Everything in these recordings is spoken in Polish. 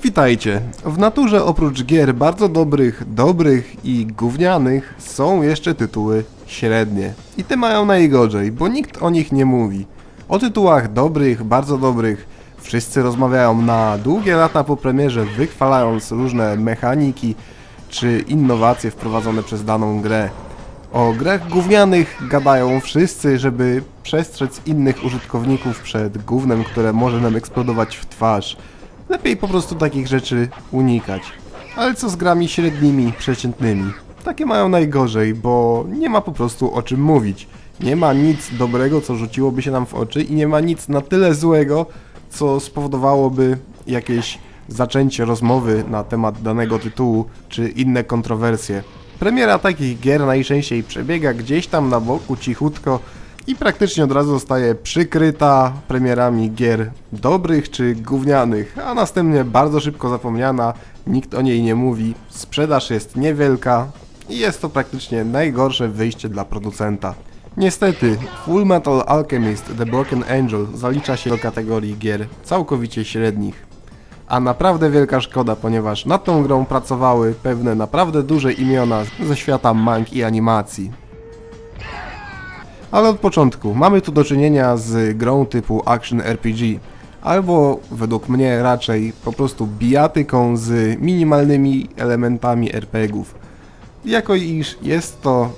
Witajcie. W naturze oprócz gier bardzo dobrych, dobrych i gównianych są jeszcze tytuły średnie. I te mają najgorzej, bo nikt o nich nie mówi. O tytułach dobrych, bardzo dobrych wszyscy rozmawiają na długie lata po premierze, wychwalając różne mechaniki czy innowacje wprowadzone przez daną grę. O grach gównianych gadają wszyscy, żeby przestrzec innych użytkowników przed gównem, które może nam eksplodować w twarz. Lepiej po prostu takich rzeczy unikać. Ale co z grami średnimi, przeciętnymi? Takie mają najgorzej, bo nie ma po prostu o czym mówić. Nie ma nic dobrego, co rzuciłoby się nam w oczy i nie ma nic na tyle złego, co spowodowałoby jakieś zaczęcie rozmowy na temat danego tytułu czy inne kontrowersje. Premiera takich gier najczęściej przebiega gdzieś tam na boku cichutko i praktycznie od razu zostaje przykryta premierami gier dobrych czy gównianych, a następnie bardzo szybko zapomniana, nikt o niej nie mówi, sprzedaż jest niewielka i jest to praktycznie najgorsze wyjście dla producenta. Niestety, Full Metal Alchemist The Broken Angel zalicza się do kategorii gier całkowicie średnich. A naprawdę wielka szkoda, ponieważ nad tą grą pracowały pewne naprawdę duże imiona ze świata mang i animacji. Ale od początku, mamy tu do czynienia z grą typu Action RPG, albo według mnie raczej po prostu bijatyką z minimalnymi elementami RPGów. Jako iż jest to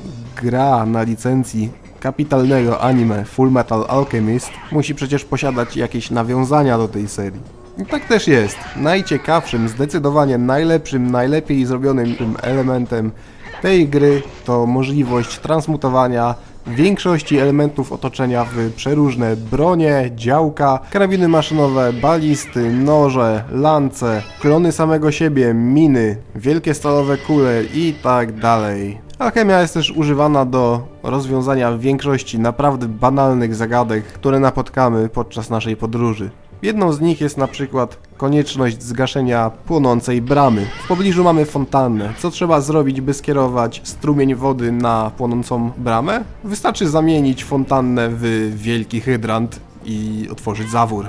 gra na licencji kapitalnego anime Full Metal Alchemist, musi przecież posiadać jakieś nawiązania do tej serii. I tak też jest. Najciekawszym, zdecydowanie najlepszym, najlepiej zrobionym elementem tej gry to możliwość transmutowania większości elementów otoczenia w przeróżne bronie, działka, karabiny maszynowe, balisty, noże, lance, klony samego siebie, miny, wielkie stalowe kule i tak dalej. Alchemia jest też używana do rozwiązania większości naprawdę banalnych zagadek, które napotkamy podczas naszej podróży. Jedną z nich jest na przykład konieczność zgaszenia płonącej bramy. W pobliżu mamy fontannę. Co trzeba zrobić, by skierować strumień wody na płonącą bramę? Wystarczy zamienić fontannę w wielki hydrant i otworzyć zawór.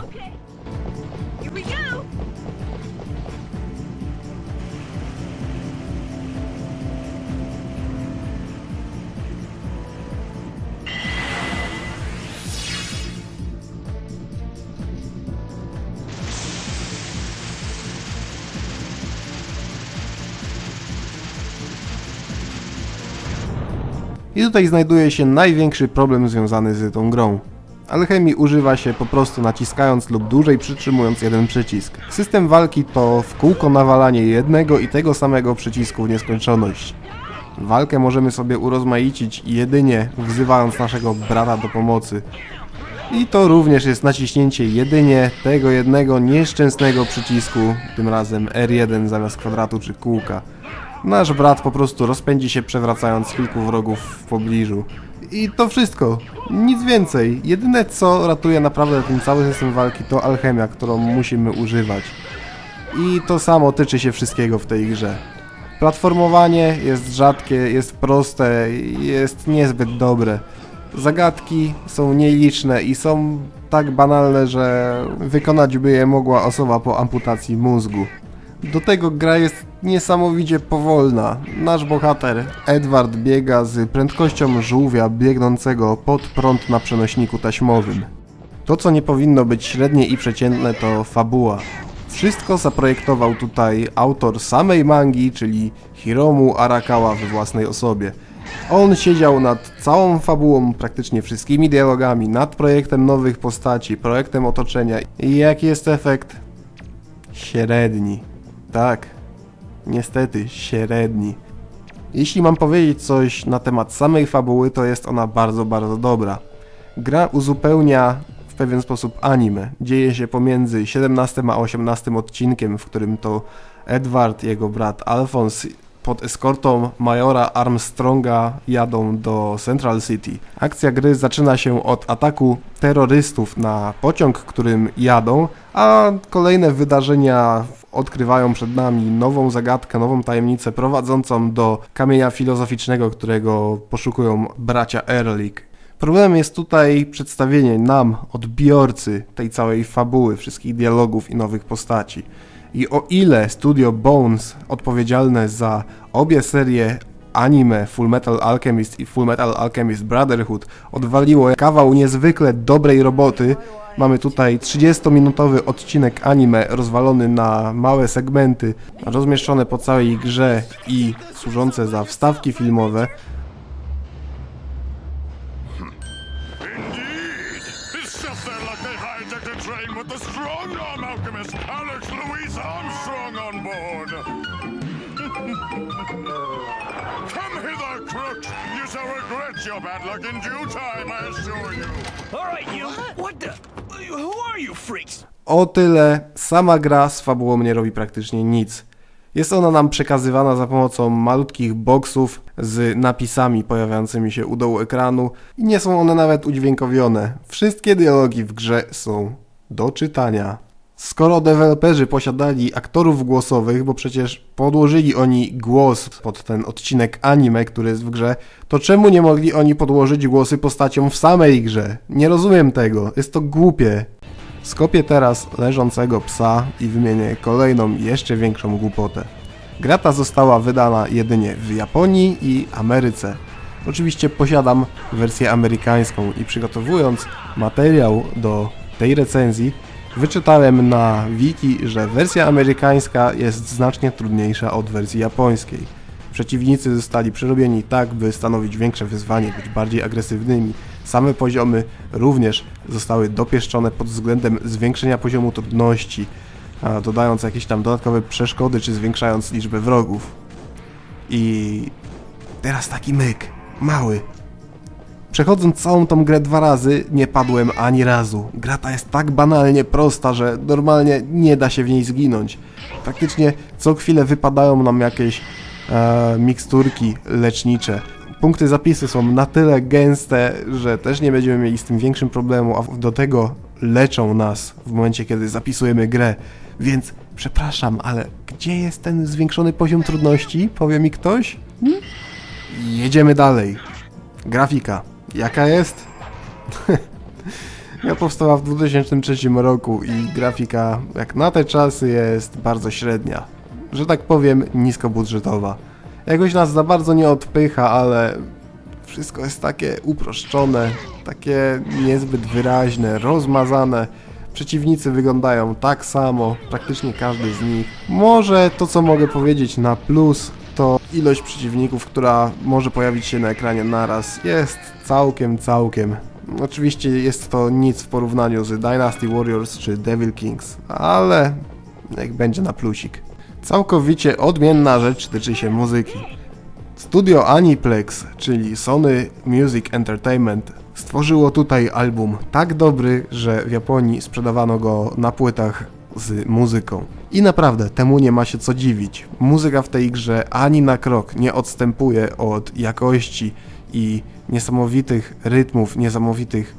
I tutaj znajduje się największy problem związany z tą grą. Alchemii używa się po prostu naciskając lub dłużej przytrzymując jeden przycisk. System walki to w kółko nawalanie jednego i tego samego przycisku w nieskończoność. Walkę możemy sobie urozmaicić jedynie wzywając naszego brata do pomocy. I to również jest naciśnięcie jedynie tego jednego nieszczęsnego przycisku, tym razem R1 zamiast kwadratu czy kółka. Nasz brat po prostu rozpędzi się przewracając kilku wrogów w pobliżu. I to wszystko. Nic więcej. Jedyne co ratuje naprawdę ten cały system walki to alchemia, którą musimy używać. I to samo tyczy się wszystkiego w tej grze. Platformowanie jest rzadkie, jest proste, jest niezbyt dobre. Zagadki są nieliczne i są tak banalne, że wykonać by je mogła osoba po amputacji mózgu. Do tego gra jest niesamowicie powolna. Nasz bohater Edward biega z prędkością żółwia biegnącego pod prąd na przenośniku taśmowym. To, co nie powinno być średnie i przeciętne, to fabuła. Wszystko zaprojektował tutaj autor samej mangi, czyli Hiromu Arakawa we własnej osobie. On siedział nad całą fabułą, praktycznie wszystkimi dialogami, nad projektem nowych postaci, projektem otoczenia. I jaki jest efekt? Średni. Tak, niestety średni. Jeśli mam powiedzieć coś na temat samej fabuły, to jest ona bardzo, bardzo dobra. Gra uzupełnia w pewien sposób anime. Dzieje się pomiędzy 17 a 18 odcinkiem, w którym to Edward, jego brat Alphonse pod eskortą majora Armstronga jadą do Central City. Akcja gry zaczyna się od ataku terrorystów na pociąg, którym jadą, a kolejne wydarzenia odkrywają przed nami nową zagadkę, nową tajemnicę prowadzącą do kamienia filozoficznego, którego poszukują bracia Erlich. Problemem jest tutaj przedstawienie nam, odbiorcy tej całej fabuły, wszystkich dialogów i nowych postaci. I o ile studio Bones, odpowiedzialne za obie serie anime Full Metal Alchemist i Full Metal Alchemist Brotherhood, odwaliło kawał niezwykle dobrej roboty, mamy tutaj 30-minutowy odcinek anime rozwalony na małe segmenty, rozmieszczone po całej grze i służące za wstawki filmowe, your bad luck in due time, I assure you. All right, you. What the? Who are you freaks? O tyle sama gra z fabułą nie robi praktycznie nic. Jest ona nam przekazywana za pomocą malutkich boksów z napisami pojawiającymi się u dołu ekranu i nie są one nawet udźwiękowione. Wszystkie dialogi w grze są do czytania. Skoro deweloperzy posiadali aktorów głosowych, bo przecież podłożyli oni głos pod ten odcinek anime, który jest w grze, to czemu nie mogli oni podłożyć głosy postaciom w samej grze? Nie rozumiem tego, jest to głupie. Skopię teraz leżącego psa i wymienię kolejną, jeszcze większą głupotę. Gra ta została wydana jedynie w Japonii i Ameryce. Oczywiście posiadam wersję amerykańską i przygotowując materiał do tej recenzji, wyczytałem na wiki, że wersja amerykańska jest znacznie trudniejsza od wersji japońskiej. Przeciwnicy zostali przerobieni tak, by stanowić większe wyzwanie, być bardziej agresywnymi. Same poziomy również zostały dopieszczone pod względem zwiększenia poziomu trudności, dodając jakieś tam dodatkowe przeszkody, czy zwiększając liczbę wrogów. I teraz taki myk, mały. Przechodząc całą tą grę dwa razy, nie padłem ani razu. Gra ta jest tak banalnie prosta, że normalnie nie da się w niej zginąć. Praktycznie co chwilę wypadają nam jakieś e, miksturki lecznicze. Punkty zapisy są na tyle gęste, że też nie będziemy mieli z tym większym problemu, a do tego leczą nas w momencie, kiedy zapisujemy grę. Więc przepraszam, ale gdzie jest ten zwiększony poziom trudności? Powie mi ktoś? Hmm? Jedziemy dalej. Grafika. Jaka jest? Ja powstała w 2003 roku i grafika jak na te czasy jest bardzo średnia. Że tak powiem, niskobudżetowa. Jakoś nas za bardzo nie odpycha, ale wszystko jest takie uproszczone, takie niezbyt wyraźne, rozmazane. Przeciwnicy wyglądają tak samo, praktycznie każdy z nich. Może to, co mogę powiedzieć na plus, ilość przeciwników, która może pojawić się na ekranie naraz, jest całkiem, całkiem. Oczywiście jest to nic w porównaniu z Dynasty Warriors czy Devil Kings, ale niech będzie na plusik. Całkowicie odmienna rzecz tyczy się muzyki. Studio Aniplex, czyli Sony Music Entertainment, stworzyło tutaj album tak dobry, że w Japonii sprzedawano go na płytach z muzyką. I naprawdę, temu nie ma się co dziwić. Muzyka w tej grze ani na krok nie odstępuje od jakości i niesamowitych rytmów, niesamowitych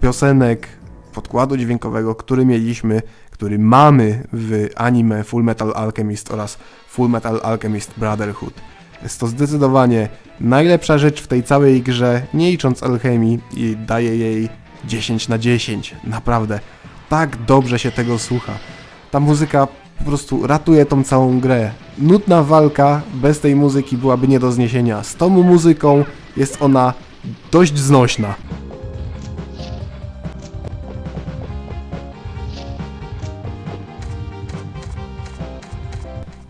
piosenek, podkładu dźwiękowego, który mieliśmy, który mamy w anime Full Metal Alchemist oraz Full Metal Alchemist Brotherhood. Jest to zdecydowanie najlepsza rzecz w tej całej grze, nie licząc alchemii i daje jej 10 na 10. Naprawdę, tak dobrze się tego słucha. Ta muzyka po prostu ratuje tą całą grę. Nudna walka bez tej muzyki byłaby nie do zniesienia. Z tą muzyką jest ona dość znośna.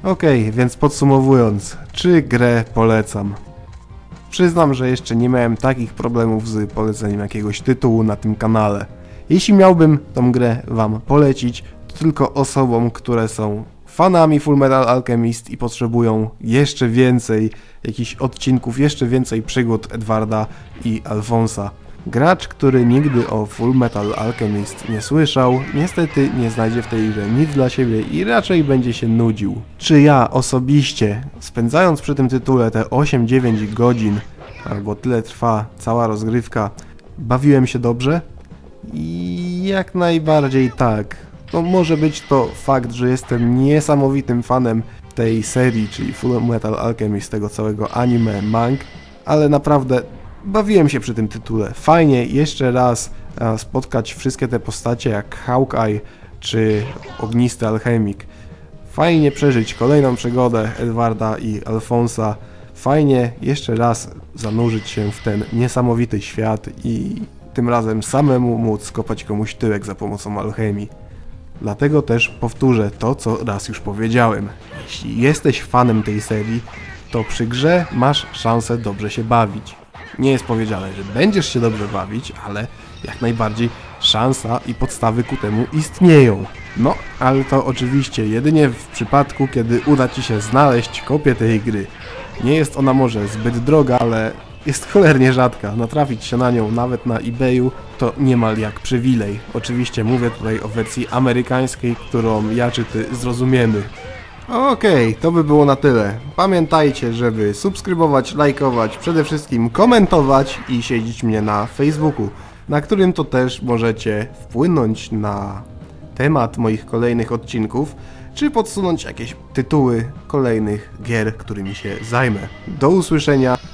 Okej, więc podsumowując, czy grę polecam? Przyznam, że jeszcze nie miałem takich problemów z poleceniem jakiegoś tytułu na tym kanale. Jeśli miałbym tą grę wam polecić, to tylko osobom, które są fanami Full Metal Alchemist i potrzebują jeszcze więcej jakichś odcinków, jeszcze więcej przygód Edwarda i Alfonsa. Gracz, który nigdy o Full Metal Alchemist nie słyszał, niestety nie znajdzie w tej grze nic dla siebie i raczej będzie się nudził. Czy ja osobiście, spędzając przy tym tytule te 8-9 godzin, albo tyle trwa cała rozgrywka, bawiłem się dobrze? I jak najbardziej tak. No może być to fakt, że jestem niesamowitym fanem tej serii, czyli Full Metal Alchemist, tego całego anime, mang, ale naprawdę bawiłem się przy tym tytule. Fajnie jeszcze raz e, spotkać wszystkie te postacie jak Hawkeye czy Ognisty Alchemik. Fajnie przeżyć kolejną przygodę Edwarda i Alfonsa. Fajnie jeszcze raz zanurzyć się w ten niesamowity świat i tym razem samemu móc skopać komuś tyłek za pomocą alchemii. Dlatego też powtórzę to, co raz już powiedziałem. Jeśli jesteś fanem tej serii, to przy grze masz szansę dobrze się bawić. Nie jest powiedziane, że będziesz się dobrze bawić, ale jak najbardziej szansa i podstawy ku temu istnieją. No, ale to oczywiście jedynie w przypadku, kiedy uda Ci się znaleźć kopię tej gry. Nie jest ona może zbyt droga, ale jest cholernie rzadka. Natrafić się na nią nawet na eBayu to niemal jak przywilej. Oczywiście mówię tutaj o wersji amerykańskiej, którą ja czy Ty zrozumiemy. Okej, to by było na tyle. Pamiętajcie, żeby subskrybować, lajkować, przede wszystkim komentować i siedzieć mnie na Facebooku, na którym to też możecie wpłynąć na temat moich kolejnych odcinków, czy podsunąć jakieś tytuły kolejnych gier, którymi się zajmę. Do usłyszenia,